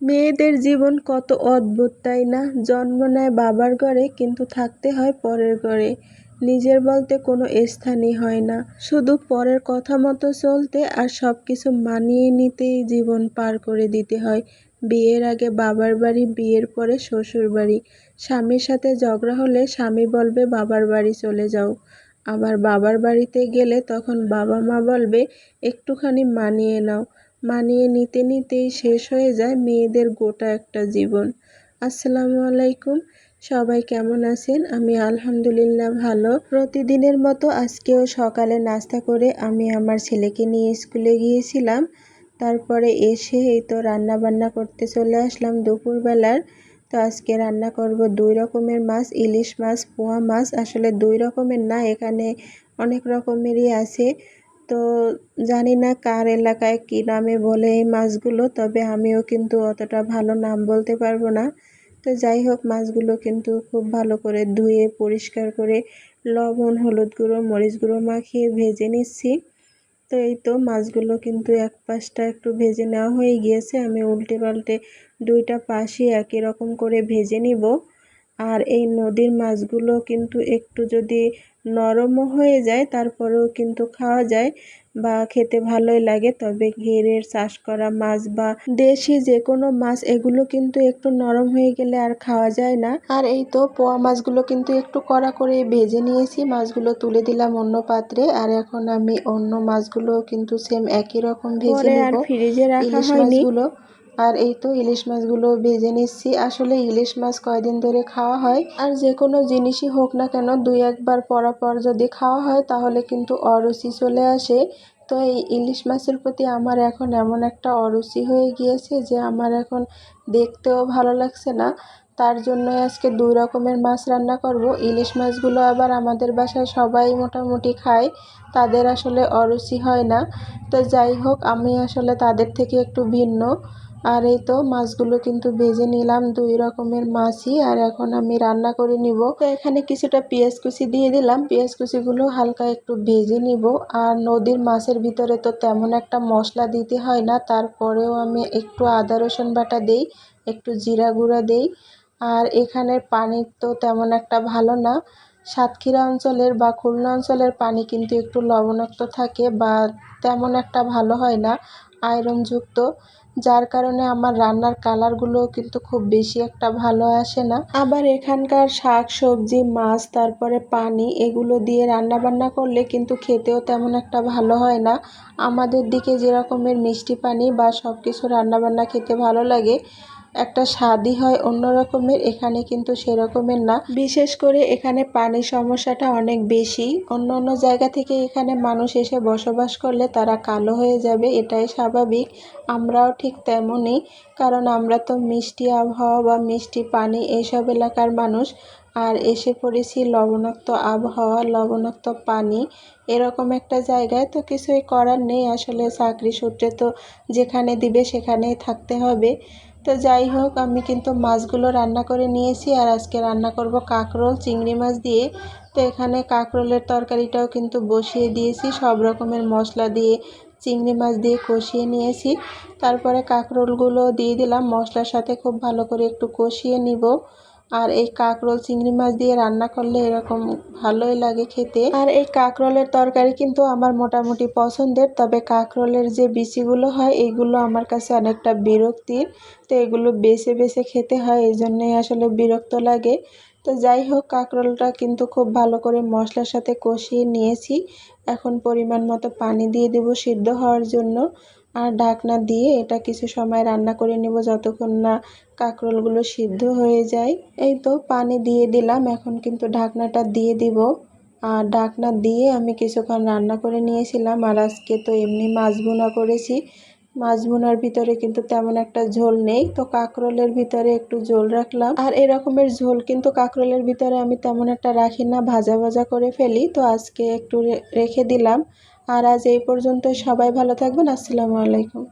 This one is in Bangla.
মেয়েদের জীবন কত অদ্ভুত, তাই না? জন্ম নেয় বাবার ঘরে, কিন্তু থাকতে হয় পরের ঘরে। নিজের বলতে কোনো স্থানই হয় না। শুধু পরের কথা মতো চলতে আর সব কিছু মানিয়ে নিতেই জীবন পার করে দিতে হয়। বিয়ের আগে বাবার বাড়ি, বিয়ের পরে শ্বশুর বাড়ি। স্বামীর সাথে ঝগড়া হলে স্বামী বলবে, বাবার বাড়ি চলে যাও। আবার বাবার বাড়িতে গেলে তখন বাবা মা বলবে, একটুখানি মানিয়ে নাও। মানিয়ে নিতে নিতেই শেষ হয়ে যায় মেয়েদের গোটা একটা জীবন। আসসালামু আলাইকুম। সবাই কেমন আছেন? আমি আলহামদুলিল্লাহ ভালো। প্রতিদিনের মতো আজকেও সকালে নাস্তা করে আমি আমার ছেলেকে নিয়ে স্কুলে গিয়েছিলাম। তারপরে এসে এই তো রান্না বান্না করতে চলে আসলাম দুপুরবেলার। তো আজকে রান্না করব দুই রকমের মাছ, ইলিশ মাছ পোয়া মাছ। আসলে দুই রকমের না, এখানে অনেক রকমেরই আছে। তো জানি না কার এলাকায় কী নামে বলে এই মাছগুলো, তবে আমিও কিন্তু অতটা ভালো নাম বলতে পারব না। তো যাই হোক, মাছগুলো কিন্তু খুব ভালো করে ধুয়ে, পরিষ্কার করে লবণ, হলুদ গুঁড়ো, মরিচ গুঁড়ো মাখিয়ে ভেজে নিচ্ছি। তো এই তো মাছগুলো কিন্তু এক পাশটা একটু ভেজে নেওয়া হয়ে গিয়েছে। আমি উল্টে পাল্টে দুইটা পাশই একই রকম করে ভেজে নিব। আর এই নদীর মাছগুলো কিন্তু একটু যদি নরমও হয়ে যায় তারপরেও কিন্তু খাওয়া যায় বা খেতে ভালোই লাগে। তবে ঘেরের চাষ করা মাছ বা দেশি যে কোনো মাছ এগুলো কিন্তু একটু নরম হয়ে গেলে আর খাওয়া যায় না। আর এই তো পোয়া মাছগুলো কিন্তু একটু কড়া করে ভেজে নিয়েছি মাছগুলো তুলে দিলাম অন্য পাত্রে। আর এখন আমি অন্য মাছগুলো কিন্তু সেম একই রকম ভেজে নেব। ফ্রিজে রাখা মাছগুলো আর এই তো ইলিশ মাছগুলো ভেজে নিচ্ছি। আসলে ইলিশ মাছ কয়দিন ধরে খাওয়া হয় আর যে কোনো জিনিসই হোক না কেন দুই একবার পরাপর যদি খাওয়া হয় তাহলে কিন্তু অরুচি চলে আসে। তো এই ইলিশ মাছের প্রতি আমার এখন এমন একটা অরুচি হয়ে গিয়েছে যে আমার এখন দেখতেও ভালো লাগছে না। তার জন্য আজকে দুই রকমের মাছ রান্না করব। ইলিশ মাছগুলো আবার আমাদের বাসায় সবাই মোটামুটি খায়, তাদের আসলে অরুচি হয় না। তো যাই হোক, আমি আসলে তাদের থেকে একটু ভিন্ন। আর এই তো মাছগুলো কিন্তু ভেজে নিলাম দুই রকমের মাছই, আর এখন আমি রান্না করে নিব। তো এখানে কিছুটা পেঁয়াজ কুচি দিয়ে দিলাম। পেঁয়াজ কুচিগুলো হালকা একটু ভেজে নিব। আর নদীর মাছের ভিতরে তো তেমন একটা মশলা দিতে হয় না, তারপরেও আমি একটু আদা, রসুন বাটা দেই, একটু জিরা গুঁড়া দেই। আর এখানের পানি তো তেমন একটা ভালো না। সাতক্ষীরা অঞ্চলের বা খুলনা অঞ্চলের পানি কিন্তু একটু লবণাক্ত থাকে বা তেমন একটা ভালো হয় না। আয়রনযুক্ত, যার কারণে আমার রান্নার কালারগুলো কিন্তু খুব বেশি একটা ভালো আসে না। আবার এখানকার শাক, সবজি, মাছ, তারপরে পানি, এগুলো দিয়ে রান্না বান্না করলে কিন্তু খেতেও তেমন একটা ভালো হয় না। আমাদের দিকে যেরকমের মিষ্টি পানি বা সব কিছু রান্নাবান্না খেতে ভালো লাগে একটা স্বাদই হয় অন্য রকমের এখানে কিন্তু সেরকমের না। বিশেষ করে এখানে পানির সমস্যাটা অনেক বেশি। অন্য অন্য জায়গা থেকে এখানে মানুষ এসে বসবাস করলে তারা কালো হয়ে যাবে, এটাই স্বাভাবিক। আমরাও ঠিক তেমনই, কারণ আমরা তো মিষ্টি আবহাওয়া বা মিষ্টি পানি এইসব এলাকার মানুষ। আর এসে পড়েছি লবণাক্ত আবহাওয়া, লবণাক্ত পানি, এরকম একটা জায়গায় তো কিছুই করার নেই। আসলে চাকরি সূত্রে তো যেখানে দিবে সেখানেই থাকতে হবে। তো যাই হোক, আমি কিন্তু মাছগুলো রান্না করে নিয়েছি আর আজকে রান্না করব কাঁকরোল চিংড়ি মাছ দিয়ে। তো এখানে কাঁকরোলের তরকারিটাও কিন্তু বসিয়ে দিয়েছি, সব রকমের মশলা দিয়ে চিংড়ি মাছ দিয়ে কষিয়ে নিয়েছি। তারপরে কাঁকরোলগুলো দিয়ে দিলাম, মশলার সাথে খুব ভালো করে একটু কষিয়ে নিব। আর এই কাঁকরোল চিংড়ি মাছ দিয়ে রান্না করলে এরকম ভালোই লাগে খেতে। আর এই কাঁকরোলের তরকারি কিন্তু আমার মোটামুটি পছন্দের, তবে কাঁকরোলের যে বিচিগুলো হয় এইগুলো আমার কাছে অনেকটা বিরক্তির। তো এগুলো বেছে বেছে খেতে হয়, এই জন্যই আসলে বিরক্ত লাগে। তো যাই হোক, কাঁকরোলটা কিন্তু খুব ভালো করে মশলার সাথে কষিয়ে নিয়েছি। এখন পরিমাণ মতো পানি দিয়ে দেব সিদ্ধ হওয়ার জন্য। আর ঢাকনা দিয়ে এটা কিছু সময় রান্না করে নেব যতক্ষণ না কাঁকরোলগুলো সিদ্ধ হয়ে যায়। এই তো পানি দিয়ে দিলাম, এখন কিন্তু ঢাকনাটা দিয়ে দিব। আর ঢাকনা দিয়ে আমি কিছুক্ষণ রান্না করে নিয়েছিলাম, আর আজকে তো এমনি মাছ বোনা করেছি। মাছ বোনার ভিতরে কিন্তু তেমন একটা ঝোল নেই, তো কাঁকরোলের ভিতরে একটু ঝোল রাখলাম। আর এরকমের ঝোল কিন্তু কাঁকরোলের ভিতরে আমি তেমন একটা রাখি না, ভাজা ভাজা করে ফেলি, তো আজকে একটু রেখে দিলাম। আর আজ এই পর্যন্ত সবাই ভালো থাকবেন। আসসালামু আলাইকুম।